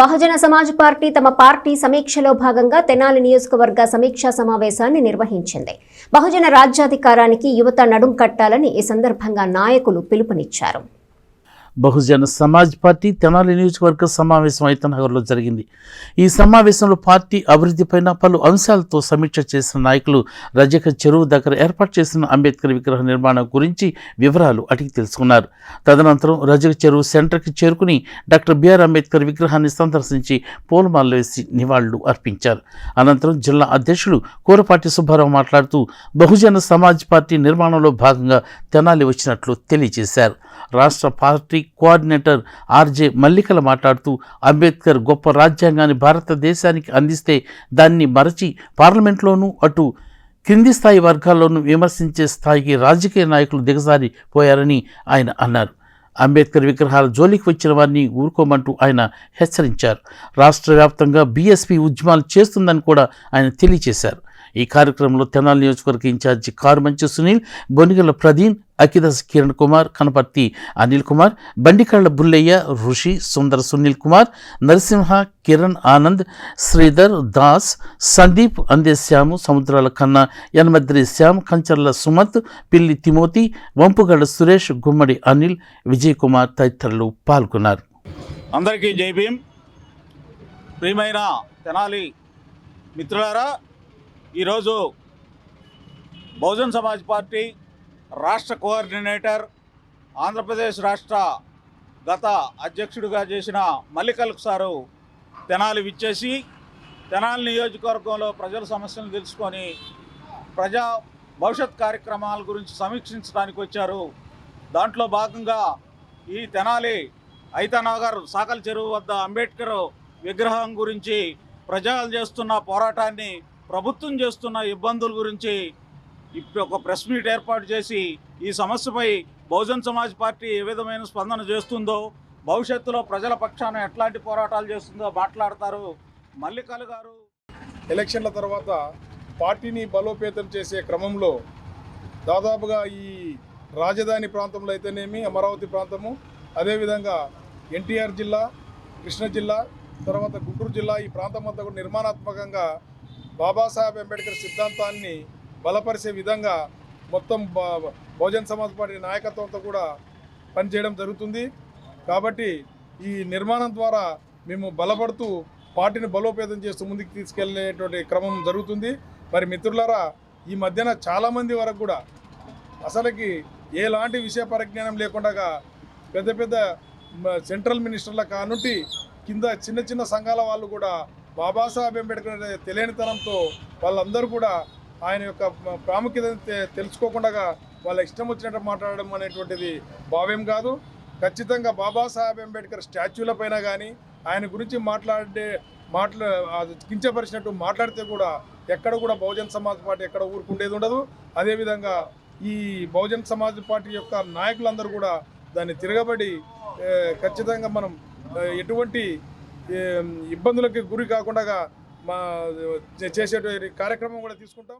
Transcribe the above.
బహుజన Samaj party తమ party సమీక్షలో భాగంగా తెనాలి నియోజకవర్గ సమీక్షా సమావేశాన్ని నిర్వహించింది. బహుజన రాజ్యాధికారానికి యువత నడుం కట్టాలని ఈ సందర్భంగా నాయకులు పిలుపునిచ్చారు. బహుజన సమాజ్ పార్టీ తెనాలి నియోజకవర్గ సమావేశం అయితనగర్లో జరిగింది. ఈ సమావేశంలో పార్టీ అభివృద్ధిపైన పలు అంశాలతో సమీక్ష చేసిన నాయకులు రజక చెరువు దగ్గర ఏర్పాటు చేసిన అంబేద్కర్ విగ్రహ నిర్మాణం గురించి వివరాలు అడిగి తెలుసుకున్నారు. తదనంతరం రజక చెరువు సెంటర్కి చేరుకుని డాక్టర్ బిఆర్ అంబేద్కర్ విగ్రహాన్ని సందర్శించి పూలమాలలు వేసి నివాళులు అర్పించారు. అనంతరం జిల్లా అధ్యక్షులు కూరపాటి సుబ్బారావు మాట్లాడుతూ బహుజన సమాజ్ పార్టీ నిర్మాణంలో భాగంగా తెనాలి వచ్చినట్లు తెలియజేశారు. రాష్ట్ర పార్టీ కోఆర్డినేటర్ ఆర్జే మల్లికల మాట్లాడుతూ అంబేద్కర్ గొప్ప రాజ్యాంగాన్ని భారతదేశానికి అందిస్తే దాన్ని మరచి పార్లమెంట్లోనూ అటు కింది స్థాయి వర్గాల్లోనూ విమర్శించే స్థాయికి రాజకీయ నాయకులు దిగజారిపోయారని ఆయన అన్నారు. అంబేద్కర్ విగ్రహాల జోలికి వచ్చిన వారిని ఊరుకోమంటూ ఆయన హెచ్చరించారు. రాష్ట్ర వ్యాప్తంగా బీఎస్పీ ఉద్యమాలు చేస్తుందని కూడా ఆయన తెలియజేశారు. ఈ కార్యక్రమంలో తెనాలి నియోజకవర్గ ఇన్ఛార్జి కారుమంచి సునీల్ బొనిగల ప్రదీన్ అఖిదాస్ కిరణ్ కుమార్ కనపర్తి అనిల్ కుమార్ బండికళ్ళ బుల్లయ్య ఋషి సుందర సునీల్ కుమార్ నరసింహ కిరణ్ ఆనంద్ శ్రీధర్ దాస్ సందీప్ అందేశ్యాము సముద్రాల కన్న యనమద్రి శ్యామ్ కంచర్ల సుమత్ పిల్లి తిమోతి వంపుగళ్ళ సురేష్ గుమ్మడి అనిల్ విజయ్ కుమార్ తదితరులు పాల్గొన్నారు. అందరికీ జై భీమ్. ప్రియమైన తెనాలి మిత్రులారా ఈరోజు బహుజన్ సమాజ్ పార్టీ రాష్ట్ర కోఆర్డినేటర్ ఆంధ్రప్రదేశ్ రాష్ట్ర గత అధ్యక్షుడిగా చేసిన మల్లికల్ సారు తెనాలి విచ్చేసి తెనాలి నియోజకవర్గంలో ప్రజల సమస్యలను తెలుసుకొని ప్రజా భవిష్యత్ కార్యక్రమాల గురించి సమీక్షించడానికి వచ్చారు. దాంట్లో భాగంగా ఈ తెనాలి ఐతనగర్ సాకల చెరువు వద్ద అంబేద్కర్ విగ్రహం గురించి ప్రజలు చేస్తున్న పోరాటాన్ని ప్రభుత్వం చేస్తున్న ఇబ్బందుల గురించి ఇప్పుడు ఒక ప్రెస్ మీట్ ఏర్పాటు చేసి ఈ సమస్యపై బహుజన్ సమాజ్ పార్టీ ఏ విధమైన స్పందన చేస్తుందో భవిష్యత్తులో ప్రజల పక్షాన ఎట్లాంటి పోరాటాలు చేస్తుందో మాట్లాడతారు మల్లికల్ గారు. ఎలక్షన్ల తర్వాత పార్టీని బలోపేతం చేసే క్రమంలో దాదాపుగా ఈ రాజధాని ప్రాంతంలో అయితేనేమి అమరావతి ప్రాంతము అదేవిధంగా ఎన్టీఆర్ జిల్లా కృష్ణా జిల్లా తర్వాత గుంటూరు జిల్లా ఈ ప్రాంతం అంతా కూడా నిర్మాణాత్మకంగా బాబాసాహెబ్ అంబేద్కర్ సిద్ధాంతాన్ని బలపరిచే విధంగా మొత్తం బ- బహుజన్ సమాజ్ పార్టీ నాయకత్వంతో కూడా పనిచేయడం జరుగుతుంది. కాబట్టి ఈ నిర్మాణం ద్వారా మేము బలపడుతూ పార్టీని బలోపేతం చేస్తూ ముందుకు తీసుకెళ్ళేటువంటి క్రమం జరుగుతుంది. మరి మిత్రులారా ఈ మధ్యన చాలామంది వరకు కూడా అసలుకి ఎలాంటి విషయ పరిజ్ఞానం లేకుండా పెద్ద పెద్ద సెంట్రల్ మినిస్టర్ల కానుంటి కింద చిన్న చిన్న సంఘాల వాళ్ళు కూడా బాబాసాహెబ్ అంబేద్కర్ అనే తెలియనితనంతో వాళ్ళందరూ కూడా ఆయన యొక్క ప్రాముఖ్యత ప్రాముఖ్యతను తెలుసుకోకుండా వాళ్ళ ఇష్టం వచ్చినట్టు మాట్లాడడం అనేటువంటిది భావ్యం కాదు. ఖచ్చితంగా బాబాసాహెబ్ అంబేద్కర్ స్టాచ్యూల పైన కానీ ఆయన గురించి మాట్లాడే మాట్లా అది కించపరిచినట్టు మాట్లాడితే కూడా ఎక్కడ కూడా బహుజన్ సమాజ్ పార్టీ ఎక్కడ ఊరుకుండేది ఉండదు. అదేవిధంగా ఈ బహుజన్ సమాజ్ పార్టీ యొక్క నాయకులందరూ కూడా దాన్ని తిరగబడి ఖచ్చితంగా మనం ఎటువంటి ఇబ్బందులకి గురి కాకుండా మా చేసేటువంటి కార్యక్రమం కూడా తీసుకుంటాం.